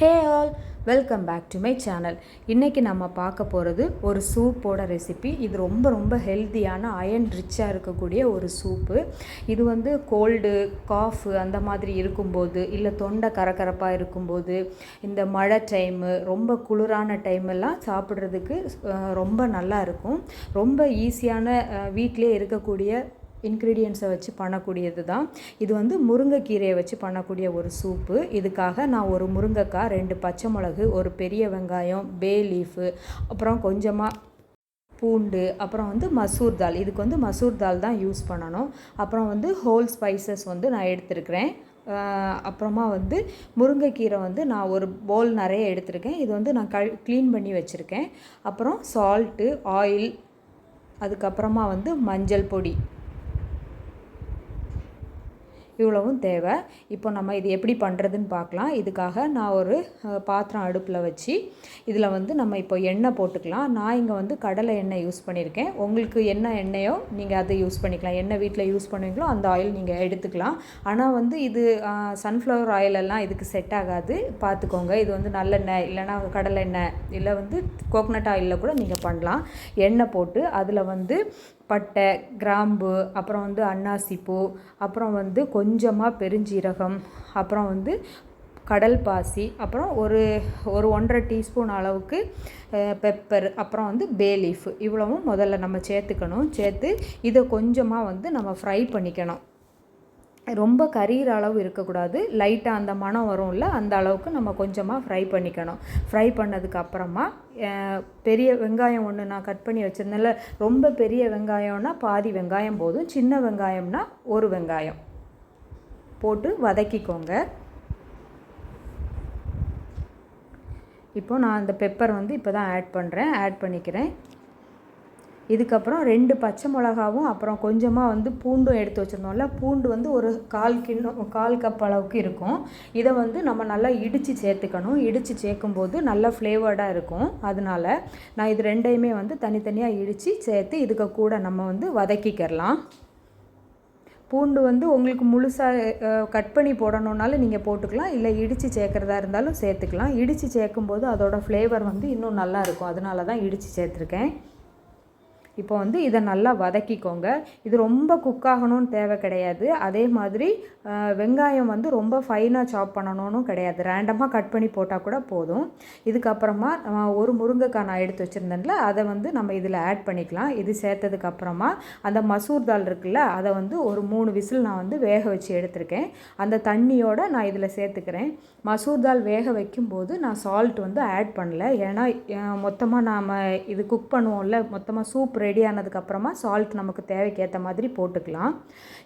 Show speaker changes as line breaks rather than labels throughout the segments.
Hey all welcome back to my channel. இன்றைக்கி நம்ம பார்க்க போகிறது ஒரு சூப்போட ரெசிபி. இது ரொம்ப ரொம்ப ஹெல்த்தியான அயன் ரிச்சாக இருக்கக்கூடிய ஒரு சூப்பு. இது வந்து கோல்டு காஃபு அந்த மாதிரி இருக்கும்போது இல்லை தொண்டை கரகரப்பாக இருக்கும்போது இந்த மழை டைமு ரொம்ப குளிரான டைமெல்லாம் சாப்பிட்றதுக்கு ரொம்ப நல்லா இருக்கும். ரொம்ப ஈஸியான வீட்டிலே இருக்கக்கூடிய இன்க்ரீடியன்ஸை வச்சு பண்ணக்கூடியது தான். இது வந்து முருங்கைக்கீரையை வச்சு பண்ணக்கூடிய ஒரு சூப்பு இதுக்காக நான் ஒரு முருங்கைக்காய் ரெண்டு பச்சை மிளகு ஒரு பெரிய வெங்காயம் பே லீஃபு அப்புறம் கொஞ்சமாக பூண்டு அப்புறம் வந்து மசூர் தால் இதுக்கு வந்து மசூர் தால் தான் யூஸ் பண்ணணும். அப்புறம் வந்து ஹோல் ஸ்பைசஸ் வந்து நான் எடுத்துருக்கிறேன். அப்புறமா வந்து முருங்கைக்கீரை வந்து நான் ஒரு போல் நிறைய எடுத்திருக்கேன். இது வந்து நான் கழு க்ளீன் பண்ணி வச்சுருக்கேன். அப்புறம் சால்ட்டு ஆயில் அதுக்கப்புறமா வந்து மஞ்சள் பொடி. இவ்வளவும் தேவை. இப்போ நம்ம இது எப்படி பண்ணுறதுன்னு பார்க்கலாம். இதுக்காக நான் ஒரு பாத்திரம் அடுப்பில் வச்சு இதில் வந்து நம்ம இப்போ எண்ணெய் போட்டுக்கலாம். நான் இங்கே வந்து கடலை எண்ணெய் யூஸ் பண்ணியிருக்கேன். உங்களுக்கு என்ன எண்ணெயோ நீங்கள் அதை யூஸ் பண்ணிக்கலாம். என்ன வீட்டில் யூஸ் பண்ணுவீங்களோ அந்த ஆயில் நீங்கள் எடுத்துக்கலாம். ஆனால் வந்து இது சன்ஃப்ளவர் ஆயில் எல்லாம் இதுக்கு செட் ஆகாது. பார்த்துக்கோங்க. இது வந்து நல்லெண்ணெய் இல்லைன்னா கடலை எண்ணெய் இல்லை வந்து கோகனட் ஆயிலில் கூட நீங்கள் பண்ணலாம். எண்ணெய் போட்டு அதில் வந்து பட்டை கிராம்பு அப்புறம் வந்து அன்னாசிப்பூ அப்புறம் வந்து கொஞ்சமாக பெருஞ்சீரகம் அப்புறம் வந்து கடல் பாசி அப்புறம் ஒரு ஒரு ஒன்றரை டீஸ்பூன் அளவுக்கு பெப்பர் அப்புறம் வந்து பே லீஃப் இவ்வளவும் முதல்ல நம்ம சேர்த்துக்கணும். சேர்த்து இதை கொஞ்சமாக வந்து நம்ம ஃப்ரை பண்ணிக்கணும். ரொம்ப கரியிற அளவு இருக்கக்கூடாது. லைட்டாக அந்த மணம் வரும்ல அந்த அளவுக்கு நம்ம கொஞ்சமாக ஃப்ரை பண்ணிக்கணும். ஃப்ரை பண்ணதுக்கு அப்புறமா பெரிய வெங்காயம் ஒன்று நான் கட் பண்ணி வச்சுருந்தேன்ல ரொம்ப பெரிய வெங்காயம்னா பாதி வெங்காயம் போதும் சின்ன வெங்காயம்னா ஒரு வெங்காயம். போட்டு வதக்கிக்கோங்க. இப்போ நான் அந்த பெப்பர் வந்து இப்போ தான் ஆட் பண்ணுறேன் ஆட் பண்ணிக்கிறேன். இதுக்கப்புறம் ரெண்டு பச்சை மிளகாவும் அப்புறம் கொஞ்சமாக வந்து பூண்டும் எடுத்து வச்சுருந்தோம்ல பூண்டு வந்து ஒரு கால் கிண்ணம் கால் கப் அளவுக்கு இருக்கும். இதை வந்து நம்ம நல்லா இடித்து சேர்த்துக்கணும். இடித்து சேர்க்கும்போது நல்லா ஃப்ளேவர்டாக இருக்கும். அதனால நான் இது ரெண்டையுமே வந்து தனித்தனியாக இடித்து சேர்த்து இதுக்கு கூட நம்ம வந்து வதக்கிக்கிறலாம் பூண்டு வந்து உங்களுக்கு முழுசாக கட் பண்ணி போடணுன்னாலும் நீங்கள் போட்டுக்கலாம். இல்லை இடித்து சேர்க்குறதா இருந்தாலும் சேர்த்துக்கலாம். இடித்து சேர்க்கும்போது அதோட ஃப்ளேவர் வந்து இன்னும் நல்லாயிருக்கும் அதனால தான் இடித்து சேர்த்துருக்கேன். இப்போ வந்து இதை நல்லா வதக்கிக்கோங்க. இது ரொம்ப குக் ஆகணும்னு தேவை கிடையாது. அதே மாதிரி வெங்காயம் வந்து ரொம்ப ஃபைனாக சாப் பண்ணணும்னு கிடையாது. ரேண்டமாக கட் பண்ணி போட்டால் கூட போதும். இதுக்கப்புறமா ஒரு முருங்கைக்காய் நான் எடுத்து வச்சுருந்தேன்ல அதை வந்து நம்ம இதில் ஆட் பண்ணிக்கலாம். இது சேர்த்ததுக்கப்புறமா அந்த மசூர் தால் இருக்குல்ல அதை வந்து ஒரு மூணு விசில் நான் வந்து வேக வச்சு எடுத்திருக்கேன். அந்த தண்ணியோடு நான் இதில் சேர்த்துக்கிறேன். மசூர் தால் வேக வைக்கும்போது நான் சால்ட் வந்து ஆட் பண்ணல. ஏன்னா மொத்தமாக நாம் இது குக் பண்ணுவோம்ல மொத்தமாக சூப் ரெடி ஆனதுக்கப்புறமா சால்ட் நமக்கு தேவைக்கேற்ற மாதிரி போட்டுக்கலாம்.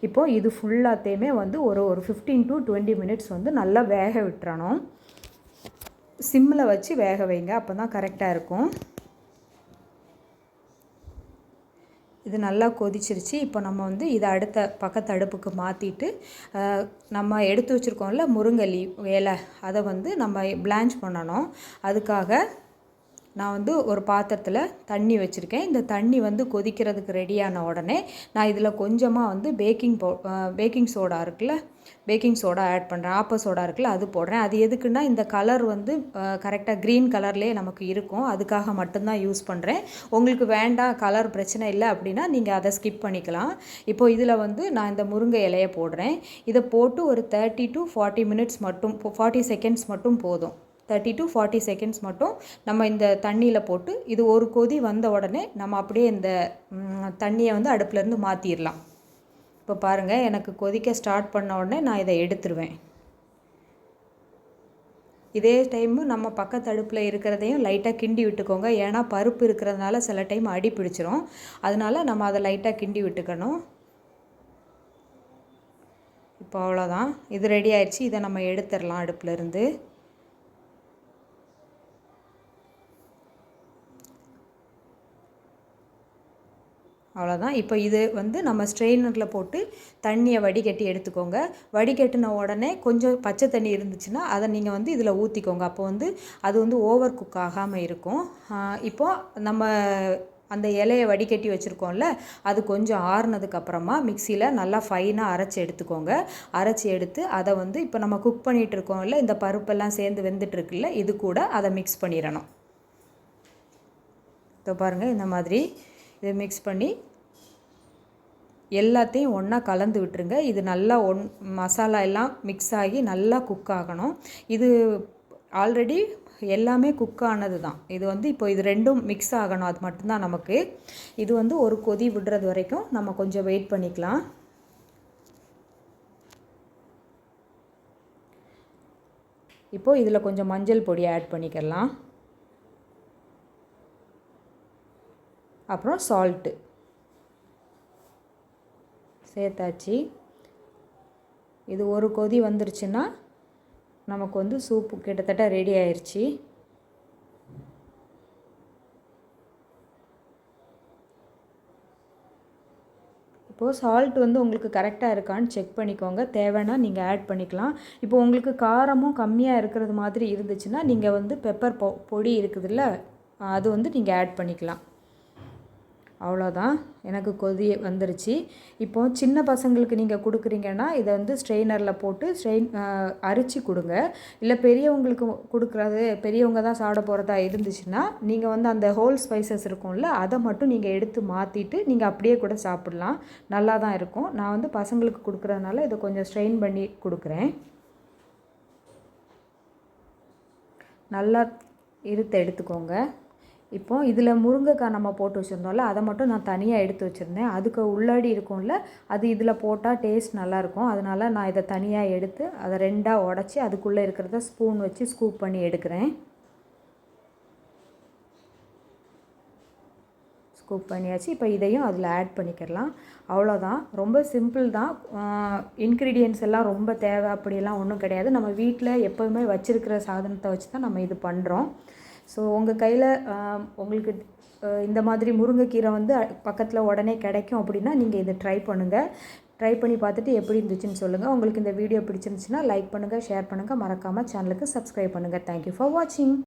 இப்போது இது ஃபுல்லாத்தையுமே வந்து ஒரு ஒரு ஃபிஃப்டீன் டு டுவெண்ட்டி மினிட்ஸ் வந்து நல்லா வேக விட்டுறணும். சிம்மில் வச்சு வேக வைங்க அப்போ தான் கரெக்டாக இருக்கும். இது நல்லா கொதிச்சிருச்சு. இப்போ நம்ம வந்து இதை அடுத்த பக்கத்து அடுப்புக்கு மாற்றிட்டு நம்ம எடுத்து வச்சுருக்கோம்ல முருங்கலி வேலை அதை வந்து நம்ம பிளான்ச் பண்ணணும். அதுக்காக நான் வந்து ஒரு பாத்திரத்தில் தண்ணி வச்சுருக்கேன். இந்த தண்ணி வந்து கொதிக்கிறதுக்கு ரெடியான உடனே நான் இதில் கொஞ்சமாக வந்து பேக்கிங் பவு பேக்கிங் சோடா இருக்குல்ல? பேக்கிங் சோடா ஆட் பண்ணுறேன் ஆப்ப சோடா இருக்குல்ல அது போடுறேன். அது எதுக்குன்னா இந்த கலர் வந்து கரெக்டாக க்ரீன் கலர்லேயே நமக்கு இருக்கும். அதுக்காக மட்டும்தான் யூஸ் பண்ணுறேன் உங்களுக்கு வேண்டாம் கலர் பிரச்சனை இல்லை அப்படின்னா நீங்கள் அதை ஸ்கிப் பண்ணிக்கலாம். இப்போ இதில் வந்து நான் இந்த முருங்கை இலையை போடுறேன். இதை போட்டு ஒரு தேர்ட்டி டு ஃபார்ட்டி மினிட்ஸ் மட்டும் ஃபார்ட்டி செகண்ட்ஸ் மட்டும் போதும். தேர்ட்டி டு ஃபார்ட்டி செகண்ட்ஸ் மட்டும் நம்ம இந்த தண்ணியில் போட்டு இது ஒரு கொதி வந்த உடனே நம்ம அப்படியே இந்த தண்ணியை வந்து அடுப்புலேருந்து மாற்றிடலாம் இப்போ பாருங்கள் எனக்கு கொதிக்க ஸ்டார்ட் பண்ண உடனே நான் இதை எடுத்துருவேன். இதே டைமு நம்ம பக்கத்து அடுப்பில் இருக்கிறதையும் லைட்டாக கிண்டி விட்டுக்கோங்க. ஏன்னா பருப்பு இருக்கிறதுனால சில டைம் அடி பிடிச்சிரும். அதனால நம்ம அதை லைட்டாக கிண்டி விட்டுக்கணும். இப்போ அவ்வளோதான் இது ரெடி ஆயிடுச்சு. இதை நம்ம எடுத்துடலாம் அடுப்புலேருந்து அவ்வளோதான் இப்போ இது வந்து நம்ம ஸ்ட்ரெயினரில் போட்டு தண்ணியை வடிகட்டி எடுத்துக்கோங்க. வடிகட்டின உடனே கொஞ்சம் பச்சை தண்ணி இருந்துச்சுன்னா அதை நீங்கள் வந்து இதில் ஊற்றிக்கோங்க அப்போ வந்து அது வந்து ஓவர் குக் ஆகாமல் இருக்கும். இப்போது இப்போ நம்ம அந்த இலையை வடிகட்டி வச்சுருக்கோம்ல அது கொஞ்சம் ஆறுனதுக்கப்புறமா மிக்சியில் நல்லா ஃபைனாக அரைச்சி எடுத்துக்கோங்க. அரைச்சி எடுத்து அதை வந்து இப்போ நம்ம குக் பண்ணிகிட்டு இருக்கோம்ல இந்த பருப்பெல்லாம் சேர்ந்து வெந்துட்டுருக்குல்ல இது கூட அதை மிக்ஸ் பண்ணிடணும். இப்போ பாருங்கள் இந்த மாதிரி இதை மிக்ஸ் பண்ணி எல்லாத்தையும் ஒன்றா கலந்து விட்டுருங்க. இது நல்லா ஒன் மசாலா எல்லாம் மிக்ஸ் ஆகி நல்லா குக் ஆகணும். இது ஆல்ரெடி எல்லாமே குக் ஆனது தான் இது வந்து இப்போ இது ரெண்டும் மிக்ஸ் ஆகணும். அது மட்டும்தான் நமக்கு. இது வந்து ஒரு கொதி விடுறது வரைக்கும் நம்ம கொஞ்சம் வெயிட் பண்ணிக்கலாம். இப்போது இதில் கொஞ்சம் மஞ்சள் பொடி ஆட் பண்ணிக்கலாம். அப்புறம் சால்ட்டு சேர்த்தாச்சு. இது ஒரு கொதி வந்துருச்சுன்னா நமக்கு வந்து சூப்பு கிட்டத்தட்ட ரெடி ஆயிடுச்சு இப்போது சால்ட் வந்து உங்களுக்கு கரெக்டாக இருக்கான்னு செக் பண்ணிக்கோங்க. தேவைன்னா நீங்கள் ஆட் பண்ணிக்கலாம். இப்போ உங்களுக்கு காரமும் கம்மியாக இருக்கிறது மாதிரி இருந்துச்சுன்னா நீங்கள் வந்து பெப்பர் பொ பொடி இருக்குதுல்ல அது வந்து நீங்கள் ஆட் பண்ணிக்கலாம். அவ்வளோதான். எனக்கு கொதி வந்துருச்சு. இப்போது சின்ன பசங்களுக்கு நீங்கள் கொடுக்குறீங்கன்னா இதை வந்து ஸ்ட்ரெயினரில் போட்டு ஸ்ட்ரெயின் அரிச்சு கொடுங்க. இல்லை பெரியவங்களுக்கு கொடுக்குறது பெரியவங்க தான் சாப்பிட போகிறதா இருந்துச்சுன்னா நீங்கள் வந்து அந்த ஹோல் ஸ்பைசஸ் இருக்கும்ல அதை மட்டும் நீங்கள் எடுத்து மாற்றிட்டு நீங்கள் அப்படியே கூட சாப்பிட்லாம். நல்லா தான் இருக்கும். நான் வந்து பசங்களுக்கு கொடுக்குறதுனால இதை கொஞ்சம் ஸ்ட்ரெயின் பண்ணி கொடுக்குறேன். நல்லா இருத்த எடுத்துக்கோங்க. இப்போது இதில் முருங்கைக்காய் நம்ம போட்டு வச்சுருந்தோம்ல அதை மட்டும் நான் தனியாக எடுத்து வச்சுருந்தேன். அதுக்கு உள்ளாடி இருக்கும்ல அது இதில் போட்டால் டேஸ்ட் நல்லாயிருக்கும் அதனால் நான் இதை தனியாக எடுத்து அதை ரெண்டாக உடச்சி அதுக்குள்ளே இருக்கிறத ஸ்பூன் வச்சு ஸ்கூப் பண்ணி எடுக்கிறேன். ஸ்கூப் பண்ணியாச்சு. இப்போ இதையும் அதில் ஆட் பண்ணிக்கிறலாம் அவ்வளோதான் ரொம்ப சிம்பிள் தான். இன்க்ரீடியன்ஸ் எல்லாம் ரொம்ப தேவை. அப்படியெல்லாம் ஒன்றும் கிடையாது. நம்ம வீட்டில் எப்போவுமே வச்சுருக்கிற சாதனத்தை வச்சு தான் நம்ம இது பண்ணுறோம் ஸோ உங்கள் கையில் உங்களுக்கு இந்த மாதிரி முருங்கைக்கீரை வந்து பக்கத்தில் உடனே கிடைக்கும் அப்படின்னா நீங்கள் இதை ட்ரை பண்ணுங்கள் ட்ரை பண்ணி பார்த்துட்டு எப்படி இருந்துச்சுன்னு சொல்லுங்கள் உங்களுக்கு இந்த வீடியோ பிடிச்சிருந்துச்சுன்னா லைக் பண்ணுங்கள் ஷேர் பண்ணுங்கள் மறக்காமல் சேனலுக்கு சப்ஸ்கிரைப் பண்ணுங்கள் தேங்க்யூ ஃபார் வாட்சிங்